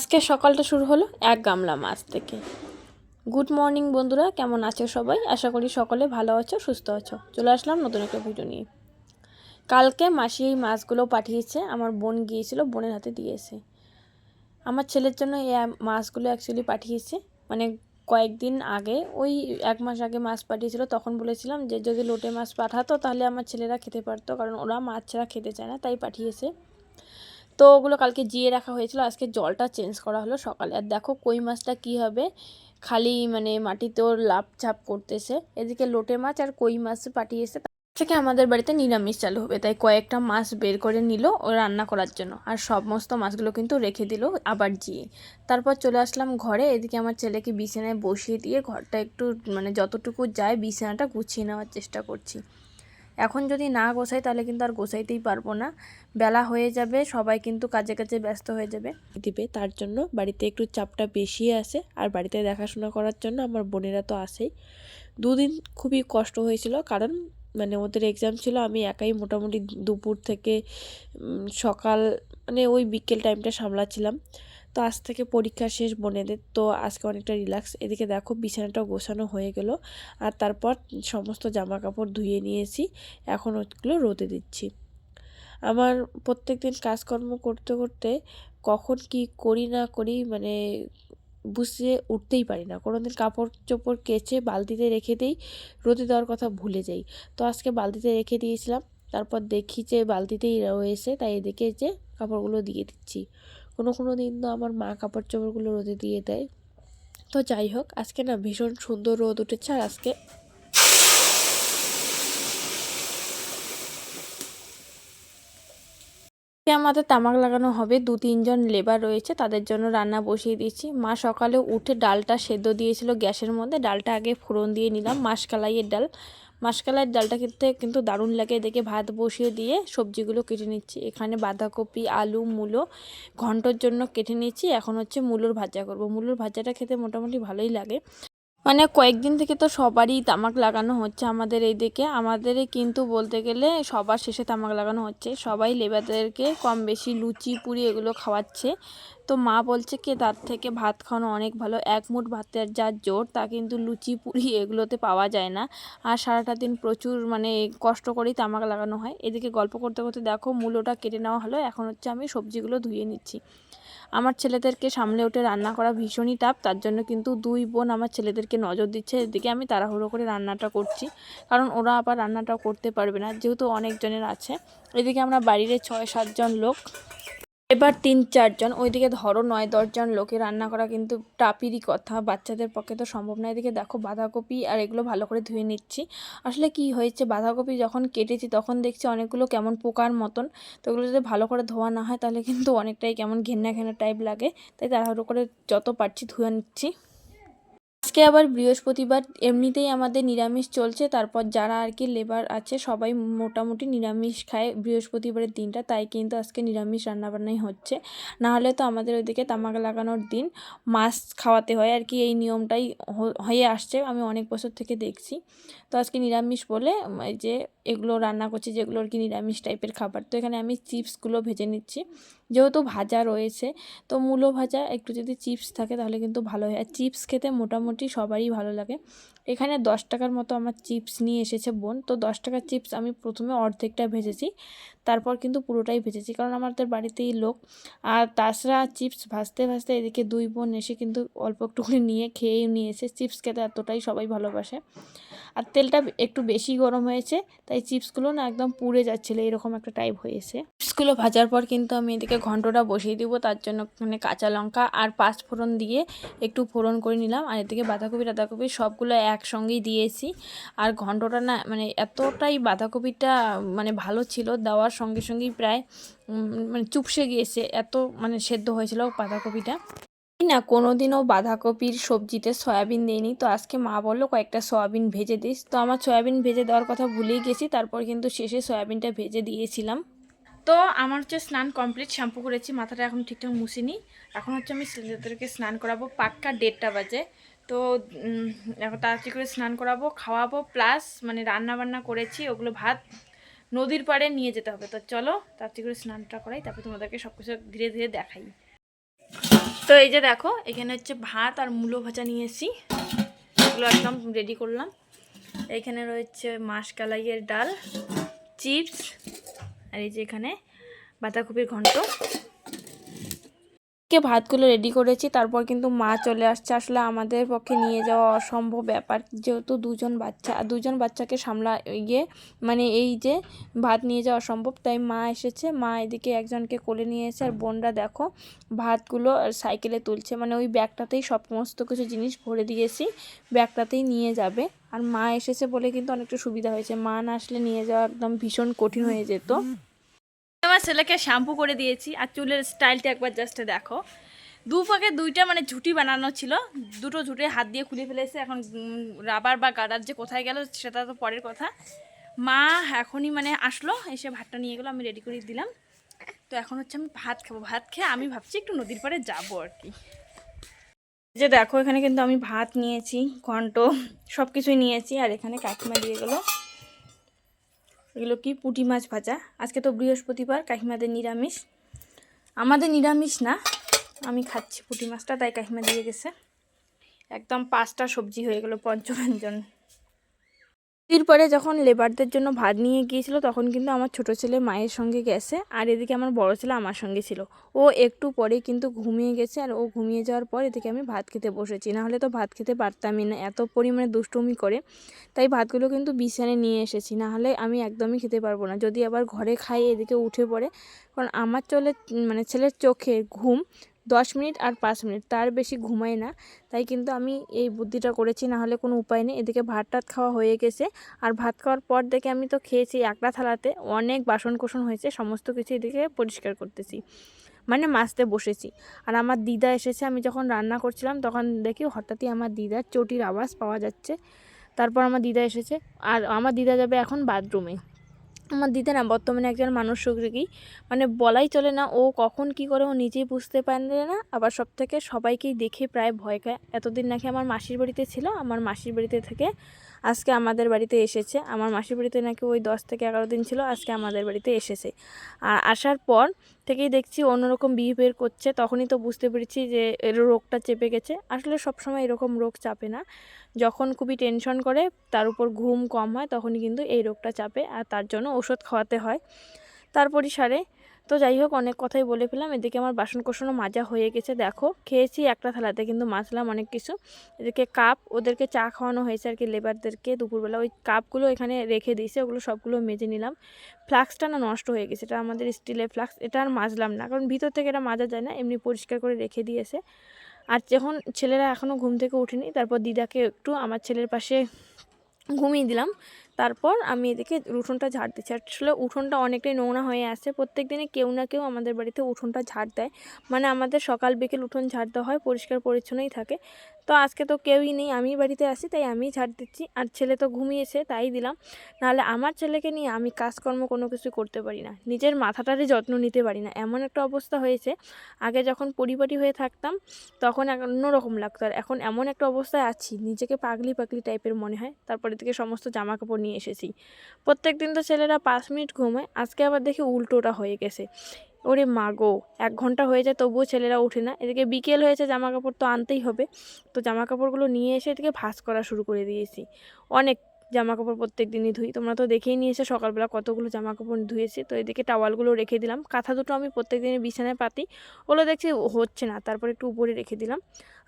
আজকে সকালটা শুরু হলো এক গামলা মাছ থেকে। গুড মর্নিং বন্ধুরা, কেমন আছো সবাই? আশা করি সকলে ভালো আছো, সুস্থ আছো। চলে আসলাম নতুন একটা ভিডিও নিয়ে। কালকে মাসি এই মাছগুলো পাঠিয়েছে, আমার বোন গিয়েছিল, বোনের হাতে দিয়েছে। আমার ছেলের জন্য এই মাছগুলো অ্যাকচুয়ালি পাঠিয়েছে। মানে কয়েকদিন আগে, ওই এক মাস আগে মাছ পাঠিয়েছিল, তখন বলেছিলাম যে যদি লোটে মাছ পাঠাতো, তাহলে আমার ছেলেরা খেতে পারতো, কারণ ওরা মাছ ছাড়া খেতে চায় না, তাই পাঠিয়েছে। তো ওগুলো কালকে জিয়ে রাখা হয়েছিল, আজকে জলটা চেঞ্জ করা হলো সকালে। আর দেখো কই মাছটা কি হবে, খালি মানে মাটিতেও লাভ ছাপ করতেছে। এদিকে লোটে মাছ আর কই মাছ পাঠিয়েছে থেকে আমাদের বাড়িতে নিরামিষ চালু হবে। তাই কয়েকটা মাছ বের করে নিল ও রান্না করার জন্য। আর সমস্ত মাছগুলো কিন্তু রেখে দিল আবার জিয়ে। তারপর চলে আসলাম ঘরে, এদিকে আমার ছেলেকে বিছানায় বসিয়ে দিয়ে ঘরটা একটু মানে যতটুকু যায় বিছানাটা গুছিয়ে নেওয়ার চেষ্টা করছি। এখন যদি না গোছাই তাহলে কিন্তু আর গোছাইতেই পারব না। বেলা হয়ে যাবে, সবাই কিন্তু কাজে কাজে ব্যস্ত হয়ে যাবে। দিবে তার জন্য, বাড়িতে একটু চাপটা বেশি আছে। আর বাড়িতে দেখাশোনা করার জন্য আমার বোনেরা তো আসেই দুদিন খুবই কষ্ট হয়েছিল, কারণ মানে ওদের এক্সাম ছিল, আমি একাই মোটামুটি দুপুর থেকে সকাল মানে ওই বিকেল টাইমটা সামলাচ্ছিলাম। তো আজ থেকে পরীক্ষা শেষ বোনেদের। তো আজকে অনেকটা রিল্যাক্স এদিকে দেখো বিছানাটা গোছানো হয়ে গেল। আর তারপর সমস্ত জামা কাপড় ধুয়ে নিয়েছি। এখন ওগুলো রোদে দিচ্ছি। আমার প্রত্যেক দিন কাজকর্ম করতে করতে কখন কি করি না করি মানে বুঝতে উঠতেই পারি না। কোনো দিন কাপড় চোপড় কেচে বালতিতে রেখে দিই, রোদে দেওয়ার কথা ভুলে যাই। তো আজকে বালতিতে রেখে দিয়েছিলাম। তারপর দেখি যে বালতিতেই রয়েছে, তাই এদিকে যে কাপড়গুলো দিয়ে দিচ্ছি। কোনো কোনো দিন তো আমার মা কাপড় চোপড়গুলো রোদে দিয়ে দেয়। তো যাই হোক, আজকে না ভীষণ সুন্দর রোদ উঠেছে আর আজকে আমাদের তামাক লাগানো হবে। দু, তিনজন লেবার রয়েছে, তাদের জন্য রান্না বসিয়ে দিচ্ছি মা সকালে উঠে ডালটা সেদ্ধ দিয়েছিল গ্যাসের মধ্যে, ডালটা আগে ফোড়ন দিয়ে নিলাম, মাসকালাইয়ের ডাল। মাসকালাইয়ের ডালটা খেতে কিন্তু দারুণ লাগে। এদিকে ভাত বসিয়ে দিয়ে সবজিগুলো কেটে নিচ্ছি। এখানে বাঁধাকপি, আলু, মূলো ঘন্টর জন্য কেটে নিচ্ছি এখন হচ্ছে মূলোর ভাজা করব। মূলোর ভাজাটা খেতে মোটামুটি ভালোই লাগে। মানে কয়েকদিন থেকে তো সবারই তামাক লাগানো হচ্ছে আমাদের এই দিকে আমাদের কিন্তু বলতে গেলে সবার শেষে তামাক লাগানো হচ্ছে। সবাই লেবারদেরকে কম বেশি লুচি, পুরি এগুলো খাওয়াচ্ছে। তো মা বলছে কি, তার থেকে ভাত খাওয়ানো অনেক ভালো। এক মুঠ ভাতের যা জোর, তা কিন্তু লুচি, পুরি এগুলোতে পাওয়া যায় না। আর সারাটা দিন প্রচুর মানে কষ্ট করেই তামাক লাগানো হয়। এদিকে গল্প করতে করতে দেখো, মূলোটা কেটে নেওয়া হলো। এখন হচ্ছে আমি সবজিগুলো ধুয়ে নিচ্ছি। আমার ছেলেদেরকে সামলে উঠে রান্না করা ভীষণই টাপ তার জন্য কিন্তু দুই বোন আমার ছেলেদেরকে নজর দিচ্ছে, এদিকে আমি তাড়াহুড়ো করে রান্নাটা করছি, কারণ ওরা আবার রান্নাটাও করতে পারবে না, যেহেতু অনেকজনের আছে। এদিকে আমরা বাড়িরে ছয় সাতজন লোক এবার তিন, চারজন, ওইদিকে ধরো নয়, দশজন লোকে রান্না করা কিন্তু টাপিরই কথা। বাচ্চাদের পক্ষে তো সম্ভব না। এদিকে দেখো বাঁধাকপি আর এগুলো ভালো করে ধুয়ে নিচ্ছি। আসলে কি হয়েছে, বাঁধাকপি যখন কেটেছি তখন দেখছি অনেকগুলো কেমন পোকার মতন। তো ওগুলো যদি ভালো করে ধোয়া না হয় তাহলে কিন্তু অনেকটাই কেমন ঘেন্না ঘেন্না টাইপ লাগে। তাই তাড়াহুড়ো করে যত পারছি ধুয়ে নিচ্ছি। আজকে আবার বৃহস্পতিবার, এমনিতেই আমাদের নিরামিষ চলছে, তারপর যারা আর কি লেবার আছে সবাই মোটামুটি নিরামিষ খায় বৃহস্পতিবারের দিনটা, তাই কিন্তু আজকে নিরামিষ রান্নাবান্নাই হচ্ছে। না হলে তো আমাদের ওইদিকে তামাক লাগানোর দিন, মাছ খাওয়াতে হয়, আর কি এই নিয়মটাই হয়ে আসছে, আমি অনেক বছর থেকে দেখছি। তো আজকে নিরামিষ বলে যে এগুলো রান্না করছি, যেগুলো আর কি নিরামিষ টাইপের খাবার। তো এখানে আমি চিপসগুলো ভেজে নিচ্ছি। যেহেতু ভাজা রয়েছে, তো মূলো ভাজা একটু যদি চিপস থাকে তাহলে কিন্তু ভালো হয়। আর চিপস খেতে মোটামুটি সবারই ভালো লাগে। এখানে দশ টাকার মতো আমার চিপস নিয়ে এসেছে বোন। তো দশ টাকার চিপস আমি প্রথমে অর্ধেকটা ভেজেছি, তারপর কিন্তু পুরোটাই ভেজেছি, কারণ আমাদের বাড়িতেই লোক। আর তাছাড়া চিপস ভাজতে ভাজতে এদিকে দুই বোন এসে কিন্তু অল্প একটু করে নিয়ে খেয়েই নিয়েছে চিপস খেতে এতটাই সবাই ভালোবাসে। আর তেলটা একটু বেশি গরম হয়েছে, তাই চিপসগুলো না একদম পুড়ে যাচ্ছিল, এরকম একটা টাইপ হয়েছে। চিপসগুলো ভাজার পর কিন্তু আমি এদিকে ঘন্টটা বসিয়ে দিব, তার জন্য মানে কাঁচা লঙ্কা আর পাঁচ ফোড়ন দিয়ে একটু ফোড়ন করে নিলাম। আর এদিকে বাঁধাকপি, টাধাকপি সবগুলো একসঙ্গেই দিয়েছি। আর ঘন্টটা না মানে এতটাই বাঁধাকপিটা মানে ভালো ছিল, দেওয়ার সঙ্গে সঙ্গেই প্রায় মানে চুপসে গিয়েছে, এত মানে সেদ্ধ হয়েছিল বাঁধাকপিটা। না কোনো দিনও বাঁধাকপির সবজিতে সয়াবিন দিইনি। তো আজকে মা বলল কয়েকটা সয়াবিন ভেজে দিস। তো আমার সয়াবিন ভেজে দেওয়ার কথা ভুলেই গেছি, তারপর কিন্তু শেষে সয়াবিনটা ভেজে দিয়েছিলাম। তো আমার হচ্ছে স্নান কমপ্লিট, শ্যাম্পু করেছি, মাথাটা এখন ঠিকঠাক মুছিনি। এখন হচ্ছে আমি ছেলেদেরকে স্নান করাবো, পাক্কা দেড়টা বাজে। তো এখন তাড়াতাড়ি করে স্নান করাবো, খাওয়াবো, প্লাস মানে রান্না বান্না করেছি, ওগুলো ভাত নদীর পাড়ে নিয়ে যেতে হবে। তো চলো তাড়াতাড়ি করে স্নানটা করাই, তারপরে তোমাদেরকে সব কিছু ধীরে ধীরে দেখাই। তো এই যে দেখো, এখানে হচ্ছে ভাত আর মূলো ভাজা নিয়ে এসি এগুলো একদম রেডি করলাম। এখানে রয়েছে মাসকালাইয়ের ডাল, চিপস, আর এই যে এখানে বাঁধাকপির ঘন্ট। কে ভাতগুলো রেডি করেছি, তারপর কিন্তু মা চলে আসছে। আসলে আমাদের পক্ষে নিয়ে যাওয়া অসম্ভব ব্যাপার, যেহেতু দুজন বাচ্চা, আর দুজন বাচ্চাকে সামলা গিয়ে মানে এই যে ভাত নিয়ে যাওয়া অসম্ভব, তাই মা এসেছে। মা এদিকে একজনকে কোলে নিয়ে এসে, আর বোনরা দেখো, ভাতগুলো সাইকেলে তুলছে। মানে ওই ব্যাগটাতেই সমস্ত কিছু জিনিস ভরে দিয়েছি, ব্যাগটাতেই নিয়ে যাবে। আর মা এসেছে বলে কিন্তু অনেকটা সুবিধা হয়েছে। মা না আসলে নিয়ে যাওয়া একদম ভীষণ কঠিন হয়ে যেত। আমার ছেলেকে শ্যাম্পু করে দিয়েছি আর চুলের স্টাইলটা একবার জাস্ট দেখো। দু ফাঁকে দুইটা মানে ঝুটি বানানো ছিল। দুটো ঝুটে হাত দিয়ে খুলে ফেলেছে। এখন রাবার বা গাডার যে কোথায় গেল সেটা তো পরের কথা। মা এখনই মানে আসলো, এসে ভাতটা নিয়ে গেলো, আমি রেডি করে দিলাম। তো এখন হচ্ছে আমি ভাত খাব। ভাত খেয়ে আমি ভাবছি একটু নদীর পাড়ে যাব আর কি। যে দেখো, এখানে কিন্তু আমি ভাত নিয়েছি, ঘন্ট সব কিছুই নিয়েছি। আর এখানে কাকিমা দিয়ে গেলো এগুলো কি? পুঁটি মাছ ভাজা। আজকে তো বৃহস্পতিবার, কাকিমাদের নিরামিষ। আমাদের নিরামিষ না, আমি খাচ্ছি পুঁটি মাছটা, তাই কাকিমা দিয়ে গেছে। একদম পাঁচটা সবজি হয়ে গেলো পঞ্চব্যঞ্জন। এরপরে যখন লেবারদের জন্য ভাত নিয়ে গিয়েছিল, তখন কিন্তু আমার ছোট ছেলে মায়ের সঙ্গে গেছে আর এদিকে আমার বড় ছেলে আমার সঙ্গে ছিল। ও একটু পরে কিন্তু ঘুমিয়ে গেছে আর ও ঘুমিয়ে যাওয়ার পর এদিকে আমি ভাত খেতে বসেছি। না হলে তো ভাত খেতে পারতামই না, এত পরিমাণে দুষ্টুমি করে। তাই ভাতগুলো কিন্তু বিছানে নিয়ে এসেছি, নাহলে আমি একদমই খেতে পারব না। যদি আবার ঘরে খাই, এদিকে উঠে পড়ে, কারণ আমার চলে মানে ছেলের চোখে ঘুম দশ মিনিট আর পাঁচ মিনিট, তার বেশি ঘুমায় না। তাই কিন্তু আমি এই বুদ্ধিটা করেছি, না হলে কোনো উপায় নেই। এদিকে ভাত টাত খাওয়া হয়ে গেছে। আর ভাত খাওয়ার পর দেখে আমি তো খেয়েছি একটা থালাতে, অনেক বাসন কোসন হয়েছে, সমস্ত কিছু এদিকে পরিষ্কার করতেছি। মানে মাছতে বসেছি। আর আমার দিদা এসেছে, আমি যখন রান্না করছিলাম তখন দেখি হঠাৎই আমার দিদার চটির আওয়াজ পাওয়া যাচ্ছে। তারপর আমার দিদা এসেছে, আর আমার দিদা যাবে এখন বাথরুমে। আমার দিদা না বর্তমানে একজন মানুষ সুখী মানে বলাই চলে না, ও কখন কি করে ও নিজেই বুঝতে পারে না, আবার সব থেকে সবাইকেই দেখে প্রায় ভয় খায়। এতদিন নাকি আমার মাসির বাড়িতে ছিল, আমার মাসির বাড়িতে থেকে আজকে আমাদের বাড়িতে এসেছে। আমার মাসির বাড়িতে নাকি ওই দশ থেকে এগারো দিন ছিল, আজকে আমাদের বাড়িতে এসেছে। আর আসার পর থেকেই দেখছি অন্যরকম বিহেভিয়ার করছে, তখনই তো বুঝতে পেরেছি যে এর রোগটা চেপে গেছে। আসলে সবসময় এরকম রোগ চাপে না। যখন খুবই টেনশন করে, তার উপর ঘুম কম হয়, তখনই কিন্তু এই রোগটা চাপে, আর তার জন্য ওষুধ খাওয়াতে হয়। তারপরই সারে তো যাই হোক, অনেক কথাই বলে ফেলাম এদিকে আমার বাসন কোসনও মাজা হয়ে গেছে, দেখো। খেয়েছি একটা থালাতে, কিন্তু মাজলাম অনেক কিছু। এদিকে কাপ, ওদেরকে চা খাওয়ানো হয়েছে আর কি লেবারদেরকে। দুপুরবেলা ওই কাপগুলো এখানে রেখে দিয়েছে, ওগুলো সবগুলো মেজে নিলাম। ফ্লাক্সটা না নষ্ট হয়ে গেছে, এটা আমাদের স্টিলের ফ্লাক্স, এটা আর মাজলাম না। কারণ ভিতর থেকে এটা মাজা যায় না, এমনি পরিষ্কার করে রেখে দিয়েছে। আর যখন ছেলেরা এখনও ঘুম থেকে উঠেনি তারপর দিদাকে একটু আমার ছেলের পাশে ঘুমিয়ে দিলাম। তারপর আমি এদিকে উঠোনটা ঝাড় দিচ্ছি। আসলে উঠোনটা অনেকটাই নোংরা হয়ে আছে। প্রত্যেক দিনে কেউ না কেউ আমাদের বাড়িতে উঠোনটা ঝাড় দেয়। মানে আমাদের সকাল বিকেল উঠোন ঝাড় দেওয়া হয়, পরিষ্কার পরিচ্ছন্নই থাকে। তো আজকে তো কেউই নেই আমি বাড়িতে আসি তাই আমি ঝাড় দিচ্ছি। আর ছেলে তো ঘুমিয়েছে, তাই দিলাম। নাহলে আমার ছেলেকে নিয়ে আমি কাজকর্ম কোনো কিছু করতে পারি না। নিজের মাথাটারই যত্ন নিতে পারি না। এমন একটা অবস্থা হয়েছে। আগে যখন পরিপাটি হয়ে থাকতাম, তখন অন্যরকম লাগতো। আর এখন এমন একটা অবস্থায় আছি, নিজেকে পাগলি পাগলি টাইপের মনে হয়। তারপরে থেকে সমস্ত জামা কাপড় নিয়ে এসেছি। প্রত্যেক দিন তো ছেলেরা পাঁচ মিনিট ঘুমায়, আজকে আবার দেখি উল্টোটা হয়ে গেছে। ওরে মাগো এক ঘণ্টা হয়ে যায় তবুও ছেলেরা ওঠে না। এদিকে বিকেল হয়েছে জামা কাপড় তো আনতেই হবে। তো জামা কাপড়গুলো নিয়ে এসে এদিকে ভাস করা শুরু করে দিয়েছি। অনেক জামা কাপড় প্রত্যেক দিনই ধুই। তোমরা তো দেখেই নিয়েছো, সকালবেলা কতগুলো জামা কাপড় ধুয়েছি। তো এদিকে টাওয়ালগুলো রেখে দিলাম। কাঁথা দুটো আমি প্রত্যেক দিনের বিছানায় পাতি। ওগুলো দেখছি হচ্ছে না, তারপর একটু উপরে রেখে দিলাম।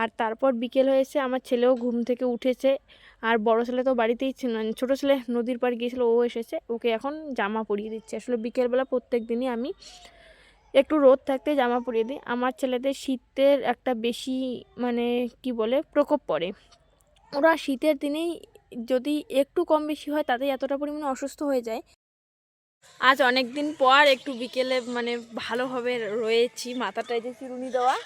আর তারপর বিকেল হয়েছে, আমার ছেলেও ঘুম থেকে উঠেছে। আর বড় ছেলে তো বাড়িতেই ছিল ছোটো ছেলে নদীর পাড় গিয়েছিল, ও এসেছে। ওকে এখন জামা পরিয়ে দিচ্ছে। আসলে বিকেলবেলা প্রত্যেক দিনই আমি একটু রোদ থাকতে জামা পরিয়ে দিই। আমার ছেলেদের শীতের একটা বেশি মানে কি বলে, প্রকোপ পড়ে। ওরা শীতের দিনেই যদি একটু কম বেশি হয়, তাতেই এতটা পরিমাণে অসুস্থ হয়ে যায়। আজ অনেক দিন পর একটু বিকেলে মানে ভালোভাবে রয়েছি মাথাটায় যে চিরুনি দেওয়া।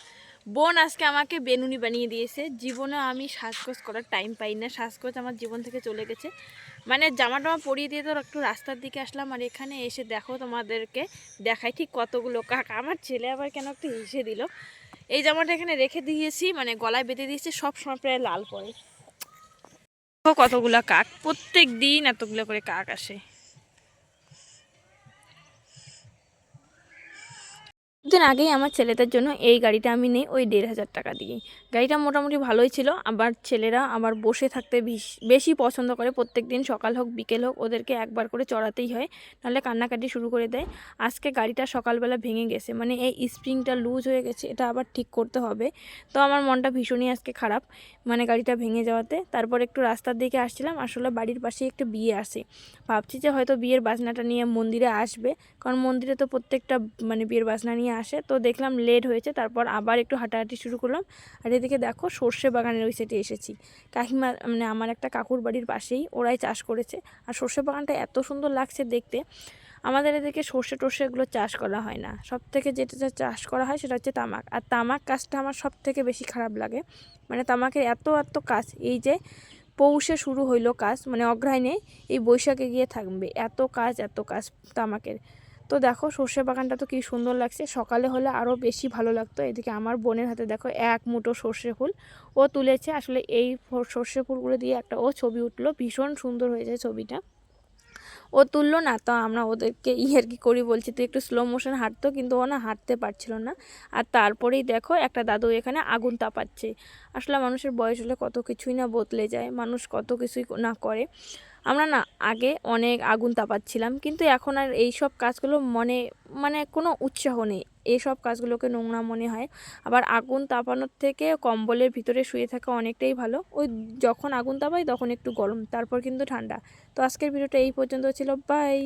বোন আজকে আমাকে বেনুনি বানিয়ে দিয়েছে। জীবনে আমি শ্বাসকোচ করার টাইম পাই না। শ্বাসকোচ আমার জীবন থেকে চলে গেছে। মানে জামা টামা পরিয়ে দিয়ে তো একটু রাস্তার দিকে আসলাম আর এখানে এসে দেখো তোমাদেরকে দেখাই ঠিক কতগুলো কাক। আমার ছেলে আবার কেন একটু হেসে দিল। এই জামাটা এখানে রেখে দিয়েছি মানে গলায় বেঁধে দিয়েছি, সব সময় প্রায় লাল পরে কতগুলো কাক। প্রত্যেক দিন এতগুলো করে কাক আসে। দিন আগেই আমার ছেলেদের জন্য এই গাড়িটা আমি নেই, ওই দেড় হাজার টাকা দিয়ে গাড়িটা মোটামুটি ভালোই ছিল, আবার ছেলেরা আবার বসে থাকতে বেশ- পছন্দ করে। প্রত্যেক দিন সকাল হোক, বিকেল হোক, ওদেরকে একবার করে চড়াতেই হয়, নাহলে কান্নাকাটি শুরু করে দেয়। আজকে গাড়িটা সকালবেলা ভেঙে গেছে মানে এই স্প্রিংটা লুজ হয়ে গেছে, এটা আবার ঠিক করতে হবে। তো আমার মনটা ভীষণই আজকে খারাপ মানে গাড়িটা ভেঙে যাওয়াতে। তারপর একটু রাস্তার দিকে আসছিলাম, আসলে বাড়ির পাশেই একটা বিয়ে আসে ভাবছি যে হয়তো বিয়ের বাজনাটা নিয়ে মন্দিরে আসবে, কারণ মন্দিরে তো প্রত্যেকটা মানে বিয়ের বাজনা নিয়ে আসে, তো দেখলাম লেট হয়েছে, তারপর আবার একটু হাঁটাহাঁটি শুরু করলাম। আর এদিকে দেখো, সর্ষে বাগানের ওই সাইডে এসেছি। কাকিমা মানে আমার একটা কাকুর বাড়ির পাশেই ওরাই চাষ করেছে। আর সর্ষে বাগানটা এত সুন্দর লাগছে দেখতে। আমাদের এদিকে সর্ষে টর্ষে এগুলো চাষ করা হয় না। সব থেকে যেটা চাষ করা হয় সেটা হচ্ছে তামাক। আর তামাক কাজটা আমার সব থেকে বেশি খারাপ লাগে। মানে তামাকের এত এত কাজ, এই যে পৌষে শুরু হইল কাজ মানে অগ্রহায়ণে এই বৈশাখে গিয়ে থাকবে। এত কাজ এত কাজ তামাকের। তো দেখো সর্ষে বাগানটা তো কি সুন্দর লাগছে। সকালে হলে আরও বেশি ভালো লাগতো। এদিকে আমার বোনের হাতে দেখো এক মুঠো সর্ষে ফুল। ও তুলেছে আসলে এই সর্ষে ফুলগুলো দিয়ে একটা ও ছবি উঠল। ভীষণ সুন্দর হয়েছে ছবিটা। ও তুললো না তো আমরা ওদেরকে ই আর কি করি বলছি, তুই একটু স্লো মোশন হাঁটতো। কিন্তু ও না হাঁটতে পারছিল না। আর তারপরেই দেখো একটা দাদু এখানে আগুন তাপাচ্ছে। আসলে মানুষের বয়স হলে কত কিছুই না বদলে যায়। মানুষ কত কিছুই না করে। আমরা না আগে অনেক আগুন তাপাচ্ছিলাম, কিন্তু এখন আর এই সব কাজগুলো মনে মানে কোনো উৎসাহ নেই। এইসব কাজগুলোকে নোংরা মনে হয়। আবার আগুন তাপানোর থেকে কম্বলের ভিতরে শুয়ে থাকা অনেকটাই ভালো। ওই যখন আগুন তাপাই তখন একটু গরম, তারপর কিন্তু ঠান্ডা। তো আজকের ভিডিওটা এই পর্যন্ত ছিল। বাই!